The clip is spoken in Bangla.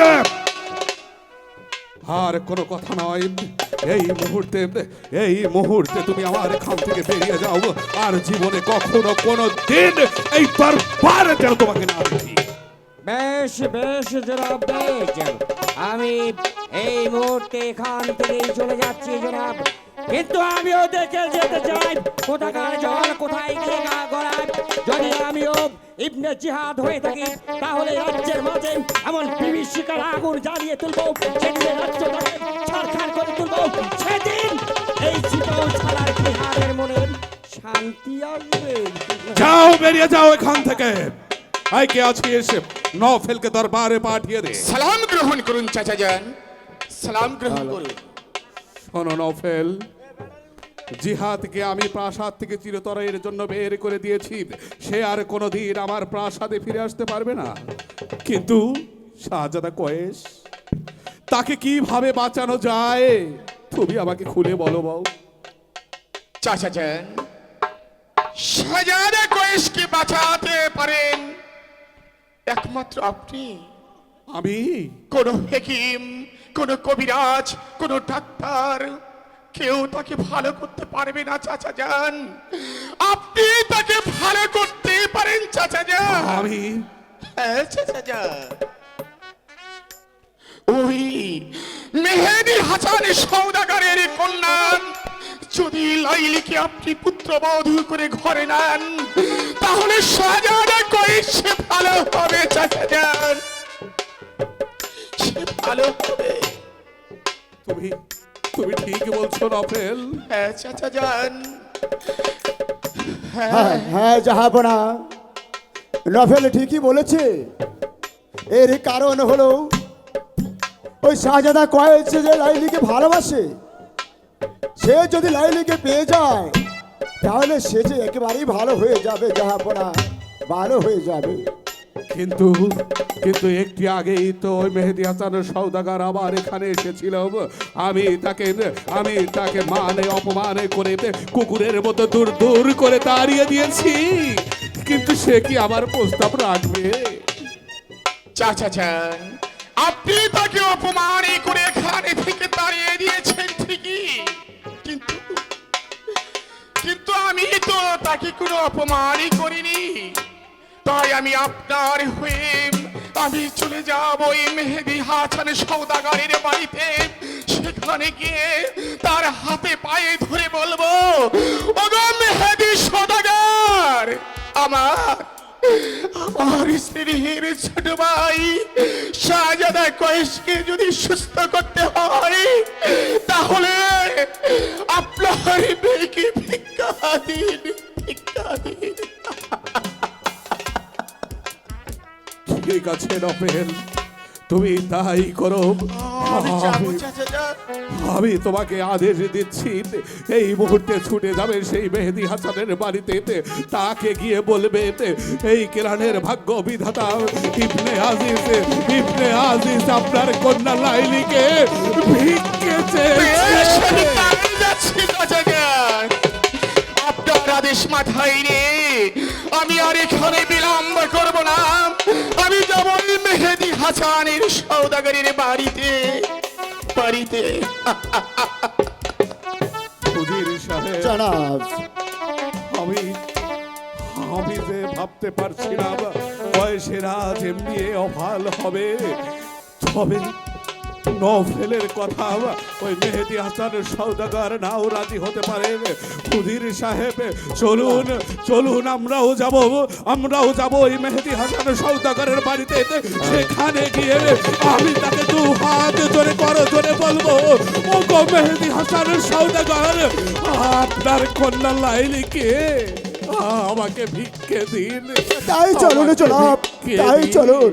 হয়েছে আর কোনো কথা নয়। এই মুহূর্তে এই মুহূর্তে তুমি আমার এখান থেকে বেরিয়ে যাও। আর জীবনে কখনো কোনো দিন এই দরবার যেন তোমাকে না দেখি। বেশ বেশ জনাব বেশ। আমি এই মুহূর্তে এখান থেকেই চলে যাচ্ছি জনাব। কিন্তু আমিও দেখে যেতে চাই কোথাকার জল কোথায় গিয়ে গা গড়ায়। যদি আমিও ইবনে জিহাদ হয়ে থাকি তাহলে রাজ্যের মাঝে এমন বিভীষিকার আগুন জ্বালিয়ে তুলবো সেদিন রাজ্যটাকে ছাড়খাড় করে তুলবো। সেদিন এই শীতল ছাড়ার বিহারের মনে শান্তি আসবে। যাও বেরিয়ে যাও এখান থেকে। আই কে আছিস নফেলকে দরবারে পাঠিয়ে দে। সালাম গ্রহণ করুন চাচা যান সালাম গ্রহণ করুন। শোনো নফেল জিহাদকে আমি প্রাসাদ থেকে চিরতরের জন্য বের করে দিয়েছি। সে আর কোনোদিন আমার প্রাসাদে ফিরে আসতে পারবে না। কিন্তু শাহজাদা কয়েস তাকে কীভাবে বাঁচানো যায়? তুমি আমাকে খুলে বলো বউ। চাচা যান। সাজাদা কয়েসকে বাঁচাতে পারেন। একমাত্র আপনি। আমি? কোন হেকিম কোন কবিরাজ কোন ডাক্তার। কেউ তাকে ভালো করতে পারবে না চাচা যান। আপনি তাকে ভালো করতে পারেন চাচা যান। আমি হ্যাঁ চাচা যান। ওই মেহেদি হাসান সৌদাগারের কন্যা যদি লাইলিকে আপনি পুত্রবধূ করে ঘরে নেন তাহলে সাজানা কই সে ভালো হবে চাচা যান। সে ভালো হবে। তুমি তুমি ঠিক বলছো নফেল হ্যাঁ চাচা যান। হ্যাঁ। হ্যাঁ জাহাপনা। নভেল ঠিকই বলেছে। এর কারণ হলো ওই শাহজাদা কয়েছে যে লাইলিকে ভালোবাসে। সে যদি লাইলিকে পেয়ে যায় তাহলে সে যে একেবারেই ভালো হয়ে যাবে জাহাপনা। ভালো হয়ে যাবে। কিন্তু কিন্তু একটি আগেই তো ওই মেহেদি হাসানের সৌদাগার আবার এখানে এসেছিল আমি তাকে আমি তাকে মানে অপমানে করে কুকুরের মতো দূর দূর করে তাড়িয়ে দিয়েছি। কিন্তু সে কি আমার প্রস্তাব রাখবে? আপনি তাকে অপমান করে এখানে থেকে তাড়িয়ে দিয়েছেন ঠিকই। কিন্তু কিন্তু আমি তো তাকে কোনো অপমানই করিনি। তাই আমি আপনার হয়ে আমি চলে যাব ওই মেহেদি হাসান সৌদাগারের বাড়িতে। সেখানে গিয়ে তার হাতে পায়ে ধরে বলব, ওগো মেহেদি সৌদাগার, আমার আমার স্ত্রীর ছোট ভাই শাহজাদা কয়েসকে যদি সুস্থ করতে হয়, তাহলে আপনার ঠিক আছে নফেল তুমি তাই করো। আমি যাব আমি- তোমাকে আদেশ দিচ্ছি। এই মুহূর্তে ছুটে যাবে সেই মেহেদি হাসানের বাড়িতে। তাকে গিয়ে বলবে এই কেরানের ভাগ্য বিধাতা ইবনে আজিজ ইবনে আজিজ আপনার কন্যা লাইলিকে ভিক্ষে বেশ, আমি চেয়েছে। তাই যাচ্ছি চাচা যান। আপনার আদেশ মাথায় রে আমি আর এখানে বিলম্ব করব হাসানের সৌদাগরের বাড়িতে বাড়িতে। জনাব। আমি আমি যে ভাবতে পারছিলাম বয়সেরা যেমনি এ অভাল হবে তবে নফেলের কথা ওই মেহেদি হাসান সৌদাগর নাও রাজি হতে পারে। খুদির সাহেব চলুন চলুন আমরাও যাব আমরাও যাব ওই মেহেদি হাসান সৌদাগরের বাড়িতে। সেখানে গিয়ে আমি তাকে দু হাত জোরে করো জোরে বলব ও গো মেহেদি হাসান সৌদাগর আপনার কন্যা লাইলিকে আমাকে ভিক্ষে দিন। তাই চলুন ভিক্ষে তাই চলুন।